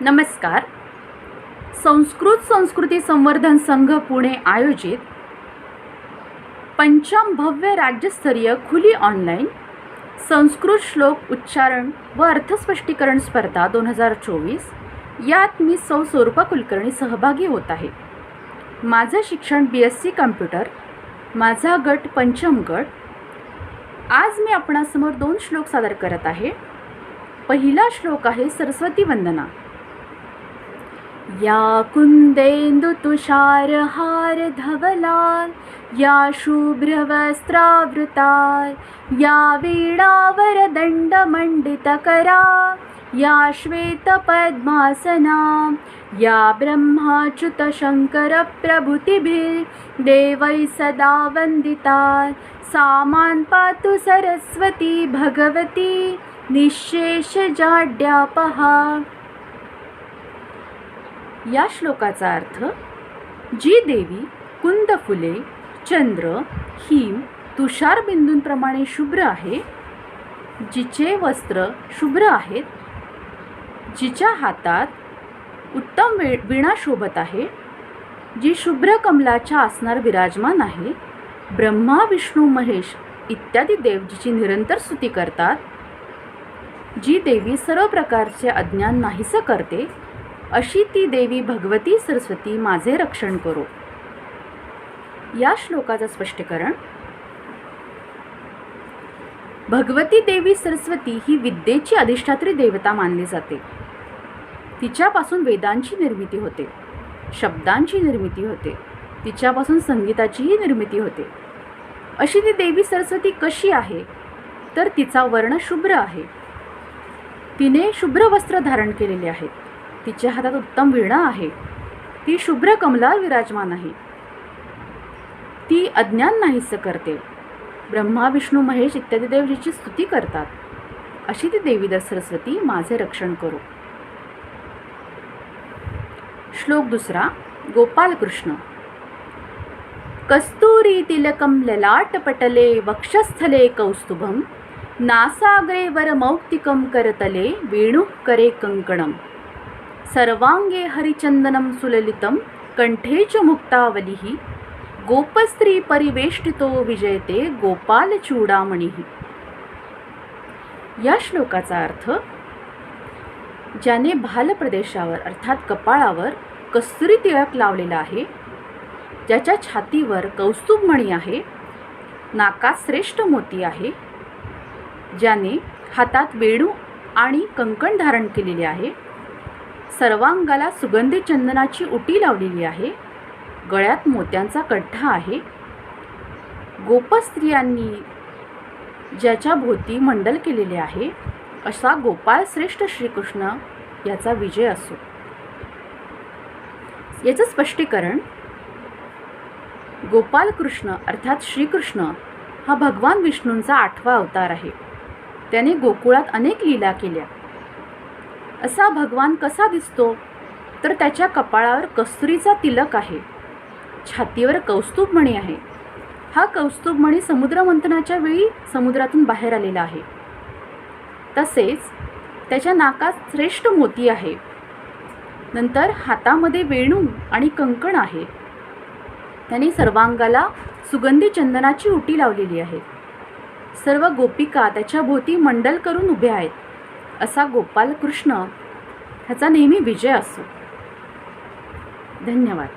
नमस्कार. संस्कृत संस्कृती संवर्धन संघ पुणे आयोजित पंचम भव्य राज्यस्तरीय खुली ऑनलाईन संस्कृत श्लोक उच्चारण व अर्थस्पष्टीकरण स्पर्धा दोन हजार चोवीस यात मी सौ स्वरूपा कुलकर्णी सहभागी होत आहे. माझं शिक्षण बी एस सी कम्प्युटर माझा गट पंचम गट. आज मी आपणासमोर दोन श्लोक सादर करत आहे. पहिला श्लोक आहे सरस्वती वंदना. या कुन्देन्दु तुषारहार धवला या शुभ्रवस्त्रावृता या वीणावरदण्डमण्डितकरा या श्वेतपद्मासना या ब्रह्माच्युतशङ्करप्रभृतिभिर्देवैः सदा वन्दिता सा मान् पातु सरस्वती भगवती निःशेषजाड्यापहा या श्लोकाचा अर्थ जी देवी कुंद फुले चंद्र हिम तुषार बिंदूंप्रमाणे शुभ्र आहे जिचे वस्त्र शुभ्र आहेत जिच्या हातात उत्तम वे विणा शोभत आहे जी शुभ्र कमलाच्या आसनार विराजमान आहे ब्रह्मा विष्णू महेश इत्यादी देव जिची निरंतर स्तुती करतात जी देवी सर्व प्रकारचे अज्ञान नाहीसं करते अशी ती देवी भगवती सरस्वती माझे रक्षण करो. या श्लोकाचं स्पष्टीकरण. भगवती देवी सरस्वती ही विद्येची अधिष्ठात्री देवता मानली जाते. तिच्यापासून वेदांची निर्मिती होते. शब्दांची निर्मिती होते. तिच्यापासून संगीताचीही निर्मिती होते. अशी ती देवी सरस्वती कशी आहे? तर तिचा वर्ण शुभ्र आहे. तिने शुभ्र वस्त्र धारण केलेले आहेत. तिच्या हातात उत्तम वीणा आहे. ती शुभ्र कमलावर विराजमान आहे. ती अज्ञान नाहीसं करते. ब्रह्मा विष्णू महेश इत्यादी देव जिची स्तुती करतात. अशी ती देवीदर सरस्वती माझे रक्षण करो. श्लोक दुसरा गोपालकृष्ण कस्तुरी तिलकं ललाटपटले वक्षस्थले कौस्तुभम नासाग्रे वरमौक्तिकं करतले वेणुः करे कंकणम सर्वांगे हरिचंदनं सुललितं कंठे च मुक्तावलिः गोपस्त्री परिवेष्टितो विजयते गोपालचूडामणीः। या श्लोकाचा अर्थ ज्याने भाल प्रदेशावर अर्थात कपाळावर कस्तुरी तिळक लावलेला आहे ज्याच्या छातीवर कौस्तुभमणी आहे नाकात श्रेष्ठ मोती आहे ज्याने हातात वेणू आणि कंकण धारण केलेले आहे सर्वांगाला सुगंधी चंदनाची उटी लावलेली आहे. गळ्यात मोत्यांचा कड्ढा आहे. गोपस्त्रियांनी ज्याच्या भोवती मंडल केलेले आहे असा गोपाळ श्रेष्ठ श्रीकृष्ण याचा विजय असो. याचं स्पष्टीकरण गोपालकृष्ण अर्थात श्रीकृष्ण हा भगवान विष्णूंचा आठवा अवतार आहे. त्याने गोकुळात अनेक लीला केल्या. असा भगवान कसा दिसतो? तर त्याच्या कपाळावर कस्तुरीचा तिलक आहे. छातीवर कौस्तुभमणी आहे. हा कौस्तुभमणी समुद्रमंथनाच्या वेळी समुद्रातून बाहेर आलेला आहे. तसेच त्याच्या नाकात श्रेष्ठ मोती आहे. नंतर हातामध्ये वेणू आणि कंकण आहे. त्याने सर्वांगाला सुगंधी चंदनाची उटी लावलेली आहे. सर्व गोपिका त्याच्या भोवती मंडल करून उभे आहेत. असा गोपाल कृष्ण ह्याचा नेहमी विजय असो धन्यवाद.